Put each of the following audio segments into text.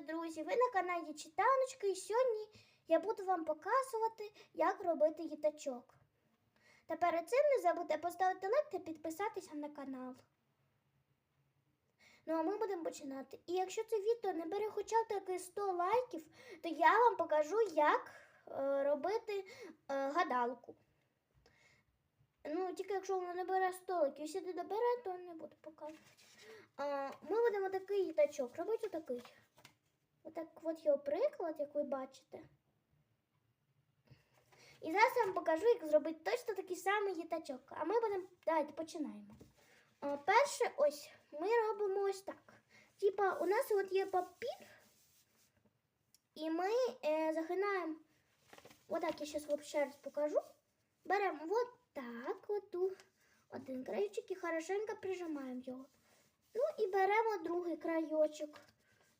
друзі! Ви на каналі Читаночка і сьогодні я буду вам показувати, як робити їтачок. Та перед цим не забудьте поставити лайк та підписатися на канал. Ну а ми будемо починати. І якщо це відео не бере хоча б таки 100 лайків, то я вам покажу, як е, робити е, гадалку. Ну, тільки якщо воно не бере 100 лайків, якщо не добере, то не буду показувати. А, ми будемо такий їтачок робити отакий. Отак от його приклад, як ви бачите. І зараз я вам покажу, як зробити точно такий самий їтачок. А ми будемо. Давайте починаємо. А, перше, ось ми робимо ось так. Типа, у нас от є папір, і ми е, загинаємо. Отак я зараз ще раз покажу. Беремо от так, оту один краючок і хорошенько прижимаємо його. Ну і беремо другий крайочок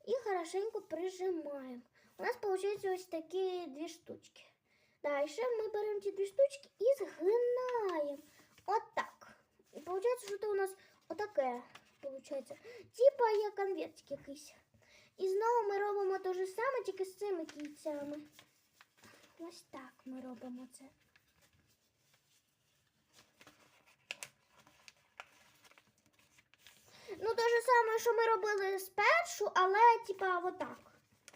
і хорошенько прижимаємо. У нас виходить ось такі дві штучки. Далі ми беремо ці дві штучки і згинаємо. Отак. І виходить, що це у нас отаке. Получається. Типа є конвертик якийсь. І знову ми робимо те ж саме, тільки з цими кільцями. Ось так ми робимо це. Ну, те ж саме, що ми робили спершу, але типа отак.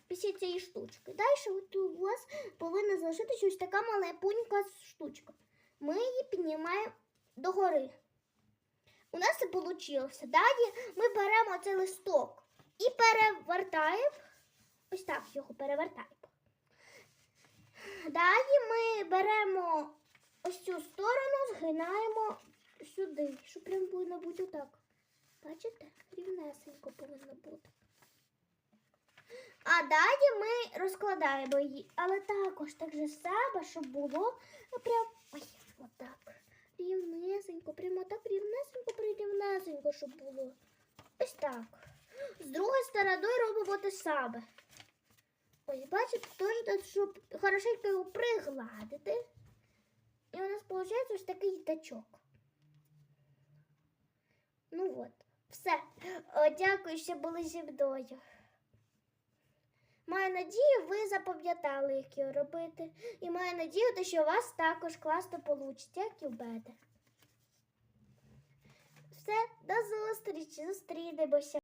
Після цієї штучки. Далі от у вас повинна залишитися ось така малепунька штучка. Ми її піднімаємо догори. У нас це вийшло. Далі ми беремо цей листок і перевертаємо. Ось так його перевертаємо. Далі ми беремо ось цю сторону, згинаємо сюди, щоб прям повинно бути отак. Бачите? Рівнесенько повинно бути. А далі ми розкладаємо її, але також так же само, щоб було ну, прям ой, отак. Рівнесенько, прямо так рівнесенько, прирівнесенько, щоб було. Ось так. З другої сторони робимо те саме. Ось, бачите, теж, щоб хорошенько його пригладити. І у нас виходить ось такий тачок. Ну от, все. О, дякую, що були зі мною. Маю надію, ви запам'ятали, як його робити. І маю надію, що у вас також класно вийде, як і в мене. Все, до зустрічі, зустрінемося.